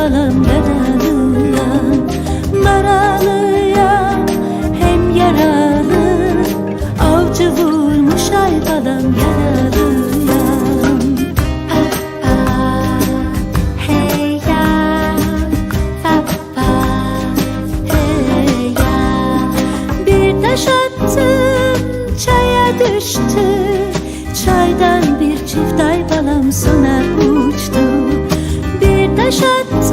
bakalım yaralıya Maralıya hem yaralı. Avcı vurmuş ay balam yaralıya. Pa, pa, hey ya pa, hey ya Bir taş attım çaya düştü Çaydan bir çift ay balam sunar uçtu. Bir taş attı